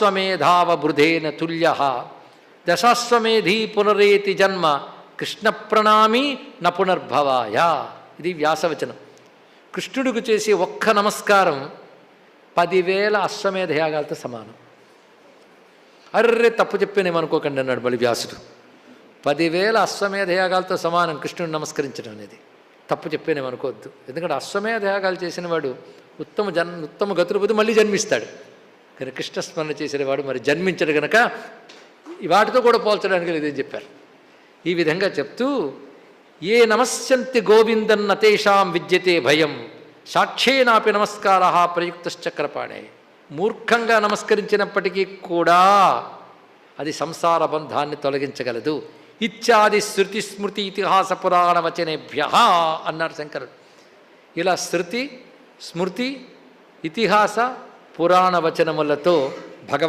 స్వమేధావృధేన తుల్య. దశాశ్వమేధీ పునరేతి జన్మ కృష్ణ ప్రణామి న పునర్భవాయ. ఇది వ్యాసవచనం. కృష్ణుడికి చేసే ఒక్క నమస్కారం పదివేల అశ్వమేధ యాగాలతో సమానం. అర్రే తప్పు చెప్పానేమనుకోకండి అన్నాడు మళ్ళీ వ్యాసుడు. పదివేల అశ్వమేధ యాగాలతో సమానం కృష్ణుడు నమస్కరించడం అనేది. తప్పు చెప్పానేమనుకోవద్దు ఎందుకంటే అశ్వమేధ యాగాలు చేసిన వాడు ఉత్తమ జన్ ఉత్తమ గతులు పొంది మళ్ళీ జన్మిస్తాడు. కానీ కృష్ణస్మరణ చేసేవాడు వాడు మరి జన్మించడు గనక ఈ వాటితో కూడా పోల్చడానికి లేదని చెప్పారు. ఈ విధంగా చెప్తూ ఏ నమస్యంతి గోవిందన్న తేషాం విద్యతే భయం సాక్షేనాపి నమస్కార ప్రయుక్తశ్చక్రపాణే మూర్ఖంగా నమస్కరించినప్పటికీ కూడా అది సంసార బంధాన్ని తొలగించగలదు. ఇత్యాది శృతి స్మృతి ఇతిహాస పురాణ వచనేభ్య అన్నారు శంకరుడు. ఇలా శృతి స్మృతి ఇతిహాస పురాణ వచనములతో భగవ